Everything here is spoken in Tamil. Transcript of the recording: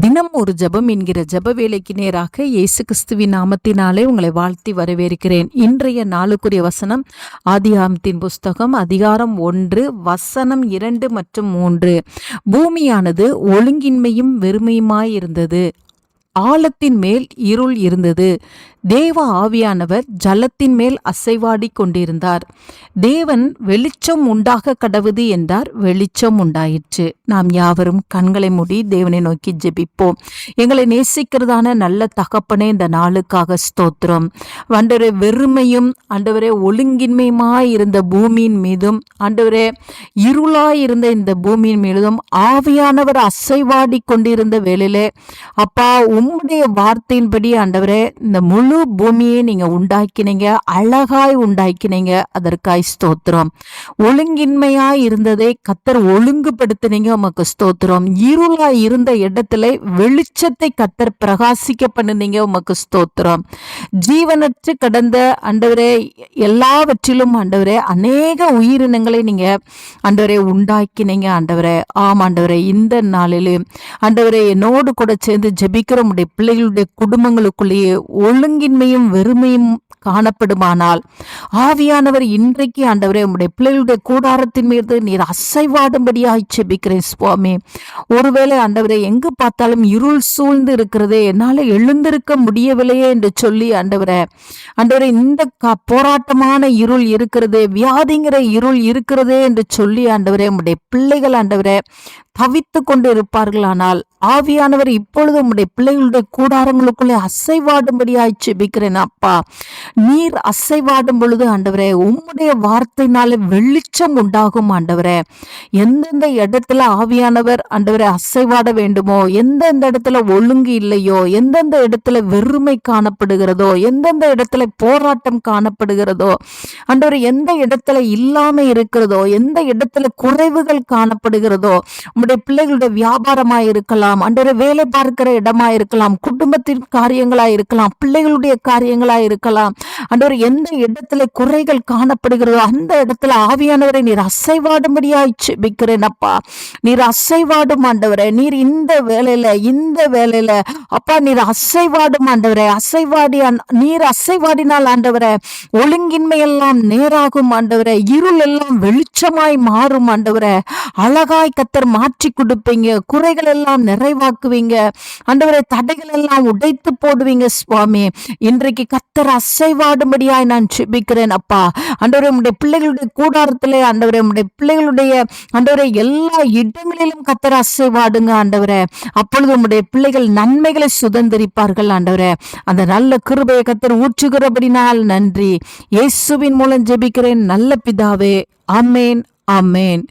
தினம் ஒரு ஜெபம் என்கிற ஜப வேலைக்கு நேராக இயேசு கிறிஸ்துவின் நாமத்தினாலே உங்களை வாழ்த்தி வரவேற்கிறேன். இன்றைய நாளுக்குரிய வசனம் ஆதிகாமத்தின் புஸ்தகம் அதிகாரம் ஒன்று வசனம் இரண்டு மற்றும் மூன்று. பூமியானது ஒழுங்கின்மையும் வெறுமையுமாய் இருந்தது ஆழத்தின் மேல் இருள் இருந்தது. தேவ ஆவியானவர் ஜலத்தின் மேல் அசைவாடி கொண்டிருந்தார். தேவன் வெளிச்சம் உண்டாக கடவுது என்றார். வெளிச்சம் உண்டாயிற்று. நாம் யாவரும் கண்களை மூடி தேவனை நோக்கி ஜெபிப்போம். எங்களை நேசிக்கிறதான நல்ல தகப்பனே இந்த நாளுக்காக ஸ்தோத்திரம். ஆண்டவரே வெறுமையும் ஆண்டவரே ஒழுங்கின்மையுமாய் இருந்த பூமியின் மீதும் ஆண்டவரே இருளாய் இருந்த இந்த பூமியின் மீதும் ஆவியானவர் அசைவாடி கொண்டிருந்த வேலையிலே அப்பா உம்முடைய வார்த்தையின்படி ஆண்டவரே இந்த முழு பூமியை நீங்க உண்டாக்கினீங்க அழகாய் உண்டாக்கினீங்க அதற்காய் ஸ்தோத்திரம். ஒழுங்கின்மையாய் இருந்ததை கத்தர் ஒழுங்குபடுத்தினீங்க உமக்கு ஸ்தோத்திரம். இருளாய் இருந்த இடத்துல வெளிச்சத்தை கத்தர் பிரகாசிக்க பண்ணினீங்க உமக்கு ஸ்தோத்திரம். ஜீவனற்று கடந்த ஆண்டவரே எல்லாவற்றிலும் ஆண்டவரே அநேக உயிரினங்களை நீங்க ஆண்டவரே உண்டாக்கினீங்க ஆண்டவரே. ஆம் இந்த நாளிலும் ஆண்டவரே என்னோடு கூட சேர்ந்து ஜெபிக்கிற நம்முடைய பிள்ளைகளுடைய குடும்பங்களுக்குள்ளேயே ஒழுங்கின்மையும் வெறுமையும் காணப்படுமானால் ஆவியானவர் இன்றைக்கு ஆண்டவரே உம்முடைய பிள்ளைகளுடைய கூடாரத்தின் மீது நீர் அசைவாடும்படியாய் செபிக்கிறேன் சுவாமி. ஒருவேளை ஆண்டவரே எங்கு பார்த்தாலும் இருள் சூழ்ந்து இருக்கிறதே என்னால் எழுந்திருக்க முடியவில்லையே என்று சொல்லி ஆண்டவரே ஆண்டவரே இந்த போராட்டமான இருள் இருக்கிறதே வியாதிங்கிற இருள் இருக்கிறதே என்று சொல்லி ஆண்டவரே உம்முடைய பிள்ளைகள் ஆண்டவரே தவித்து கொண்டிருப்பார்களானால் ஆவியானவர் இப்பொழுது உம்முடைய பிள்ளைகளுடைய கூடாரங்களுக்குள்ளே அசைவாடும்படியாய் செபிக்கிறேன் அப்பா. நீர் அசைவாடும் பொழுது ஆண்டவரே உம்முடைய வார்த்தையினால வெளிச்சம் உண்டாகும் ஆண்டவரே. எந்தெந்த இடத்துல ஆவியானவர் ஆண்டவரை அசைவாட வேண்டுமோ எந்தெந்த இடத்துல ஒழுங்கு இல்லையோ எந்தெந்த இடத்துல வெறுமை காணப்படுகிறதோ எந்தெந்த இடத்துல போராட்டம் காணப்படுகிறதோ ஆண்டவர் எந்த இடத்துல இல்லாம இருக்கிறதோ எந்த இடத்துல குறைவுகள் காணப்படுகிறதோ நம்முடைய பிள்ளைகளுடைய வியாபாரமா இருக்கலாம் அன்றரை வேலை பார்க்கிற இடமா இருக்கலாம் குடும்பத்தின் காரியங்களா இருக்கலாம் பிள்ளைகளுடைய காரியங்களா இருக்கலாம். அன்றவர் எந்த இடத்துல குறைகள் காணப்படுகிறதோ அந்த இடத்துல ஆவியானவரை நீர் அசைவாடும்படியாய் செபிக்கிறேன் அப்பா. நீர் அசைவாடும் ஆண்டவரே நீர் இந்த வேலையில இந்த வேலையில அப்பா நீர் அசைவாடும் ஆண்டவரே அசைவாடி நீர் அசைவாடினால் ஆண்டவரே ஒழுங்கின்மையெல்லாம் நேராகும் ஆண்டவரே இருள் எல்லாம் வெளிச்சமாய் மாறும் ஆண்டவரே. அழகாய் கத்தர் மாற்ற கொடுப்பீங்க குறைகள் எல்லாம் நிறைவாக்குவீங்க அண்டவரை தடைகள் எல்லாம் உடைத்து போடுவீங்க சுவாமி. இன்றைக்கு கத்தர் அசைவாடும்படியாய் நான் செபிக்கிறேன் அப்பா. ஆண்டவரே உம்முடைய பிள்ளைகளுடைய கூடாரத்திலே அண்டவரை உம்முடைய பிள்ளைகளுடைய அண்டவரை எல்லா இடங்களிலும் கத்தர் அசைவாடுங்க ஆண்டவரை. அப்பொழுது உடைய பிள்ளைகள் நன்மைகளை சுதந்திரிப்பார்கள் ஆண்டவரை. அந்த நல்ல கிருபையை கத்தர் ஊற்றுகிறபடினால் நன்றி. இயேசுவின் மூலம் ஜெபிக்கிறேன் நல்ல பிதாவே. அமேன் அமேன்